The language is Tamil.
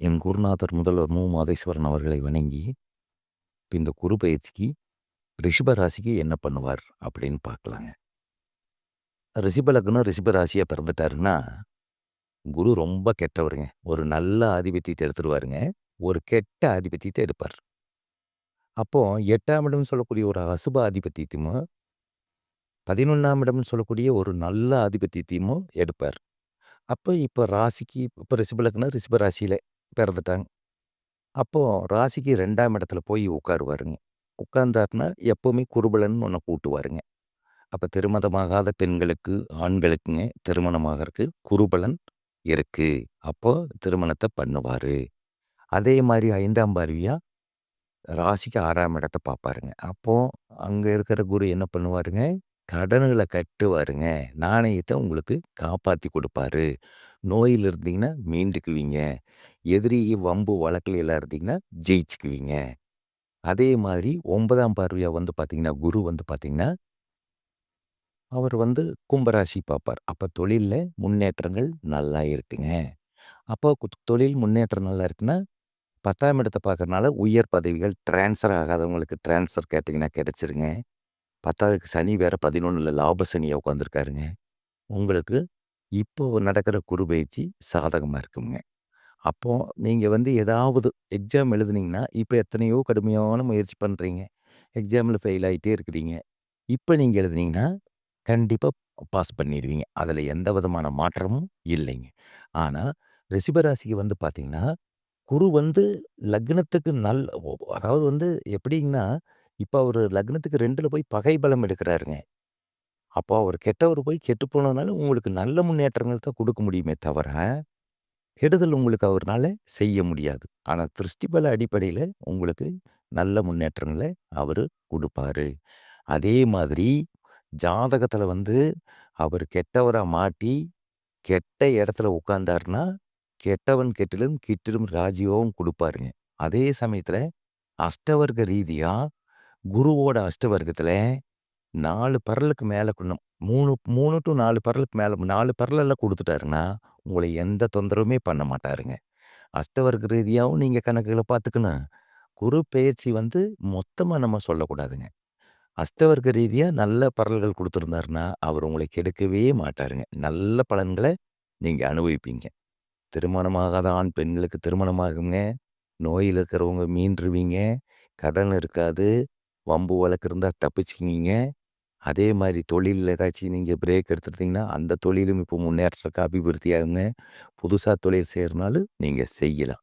என் குருநாதர் முதல்வர் மு. மாதேஸ்வரன் அவர்களை வணங்கி, இந்த குரு பயிற்சிக்கு ரிஷப ராசிக்கு என்ன பண்ணுவார் அப்படின்னு பார்க்கலாங்க. ரிஷப லக்னம், ரிஷப பிறந்துட்டாருன்னா, குரு ரொம்ப கெட்டவருங்க. ஒரு நல்ல ஆதிபத்தியத்தை எடுத்துருவாருங்க. ஒரு கெட்ட ஆதிபத்தியத்தை எடுப்பார். அப்போ எட்டாம் இடம்னு சொல்லக்கூடிய ஒரு அசுப ஆதிபத்தியத்தையும், 11ஆம் இடம்னு சொல்லக்கூடிய ஒரு நல்ல ஆதிபத்தியத்தையும் எடுப்பார். அப்போ இப்போ ராசிக்கு இப்போ ரிஷப லக்னம், ரிஷப ராசியில பிறந்துட்டாங்க. அப்போ ராசிக்கு 2ஆம் இடத்துல போய் உட்காருவாருங்க. உட்கார்ந்தாருன்னா எப்பவுமே குருபலன்னு ஒண்ண கூட்டுவாருங்க. அப்ப திருமணமாகாத பெண்களுக்கு, ஆண்களுக்குங்க திருமணமாகறக்கு குருபலன் இருக்கு. அப்போ திருமணத்த பண்ணுவாரு. அதே மாரி 5ஆம் பார்வையா ராசிக்கு 6ஆம் இடத்த பார்ப்பாருங்க. அப்போ அங்க இருக்கிற குரு என்ன பண்ணுவாருங்க, கடன்கள கட்டுவாருங்க. நாணயத்த உங்களுக்கு காப்பாத்தி குடுப்பாரு. நோயில இருந்தீங்கன்னா மீண்டுக்குவீங்க. எதிரி, வம்பு, வழக்குல எல்லாம் இருந்தீங்கன்னா ஜெயிச்சுக்குவீங்க. அதே மாதிரி 9ஆம் பார்வையா வந்து பார்த்தீங்கன்னா, குரு வந்து பார்த்தீங்கன்னா அவர் வந்து கும்பராசி பார்ப்பார். அப்ப தொழில்ல முன்னேற்றங்கள் நல்லா இருக்குங்க. அப்போ கு தொழில் முன்னேற்றம் நல்லா இருக்குன்னா, 10ஆம் இடத்த பார்க்கறனால உயர் பதவிகள் ட்ரான்ஸ்ஃபர் ஆகாதவங்களுக்கு ட்ரான்ஸ்ஃபர் கேட்டீங்கன்னா கிடைச்சிருங்க. 10வதுக்கு சனி வேறு பதினொன்றில் லாப சனியாக உட்காந்துருக்காருங்க. உங்களுக்கு இப்போ நடக்கிற குரு பயிற்சி சாதகமாக இருக்குங்க. அப்போது நீங்கள் வந்து ஏதாவது எக்ஸாம் எழுதுனீங்கன்னா, இப்போ எத்தனையோ கடுமையான முயற்சி பண்ணுறீங்க எக்ஸாமில் ஃபெயில் ஆகிட்டே இருக்கிறீங்க. இப்போ நீங்கள் எழுதுனீங்கன்னா, கண்டிப்பாக பாஸ் பண்ணிடுவீங்க அதில் எந்த விதமான மாற்றமும் இல்லைங்க. ஆனால் ரிஷப ராசிக்கு வந்து பார்த்தீங்கன்னா, குரு வந்து லக்னத்துக்கு நல் அதாவது வந்து எப்படிங்கன்னா, இப்போ அவரு லக்னத்துக்கு ரெண்டில் போய் பகை பலம் எடுக்கிறாருங்க. அப்போ அவர் கெட்டவர் போய் கெட்டு போனதுனால உங்களுக்கு நல்ல முன்னேற்றங்கள் தான் கொடுக்க முடியுமே தவிர, கெடுதல் உங்களுக்கு அவர்னால செய்ய முடியாது. ஆனால் திருஷ்டிபல அடிப்படையில் அடிப்படையில உங்களுக்கு நல்ல முன்னேற்றங்கள அவரு கொடுப்பாரு. அதே மாதிரி ஜாதகத்தில் வந்து அவர் கெட்டவரா மாட்டி, கெட்ட இடத்துல உட்காந்தாருன்னா கெட்டவன் கெட்டிலும் கிட்டிலும் ராஜயோகம் கொடுப்பாருங்க. அதே சமயத்தில் அஷ்டவர்க்க ரீதியாக குருவோட அஷ்டவர்க்கத்தில் நாலு பரலுக்கு மேலே குன்னம் 3 3 டூ 4 பரலுக்கு மேலே நாலு பரலெல்லாம் கொடுத்துட்டாருன்னா உங்களை எந்த தொந்தரவுமே பண்ண மாட்டாருங்க. அஷ்டவர்க்க ரீதியாகவும் நீங்கள் கணக்குகளை பார்த்துக்கணும். குரு பெயர்ச்சி வந்து மொத்தமாக நம்ம சொல்லக்கூடாதுங்க. அஷ்டவர்க்க ரீதியாக நல்ல பரல்கள் கொடுத்துருந்தாருன்னா அவர் உங்களை கெடுக்கவே மாட்டாருங்க. நல்ல பலன்களை நீங்கள் அனுபவிப்பீங்க. திருமணமாகாத ஆண், பெண்களுக்கு திருமணமாகுங்க. நோயில் இருக்கிறவங்க மீண்டுருவீங்க. கடன் இருக்காது. வம்பு வழக்கு இருந்தால் தப்பிச்சுக்கிங்க அதே மாதிரி தொழிலில் ஏதாச்சும் நீங்கள் பிரேக் எடுத்துருந்தீங்கன்னா அந்த தொழிலும் இப்போ முன்னேற்றத்துக்கு அபிவிருத்தியாகுங்க புதுசாக தொழில் செய்கிறனாலும் நீங்கள் செய்யலாம்.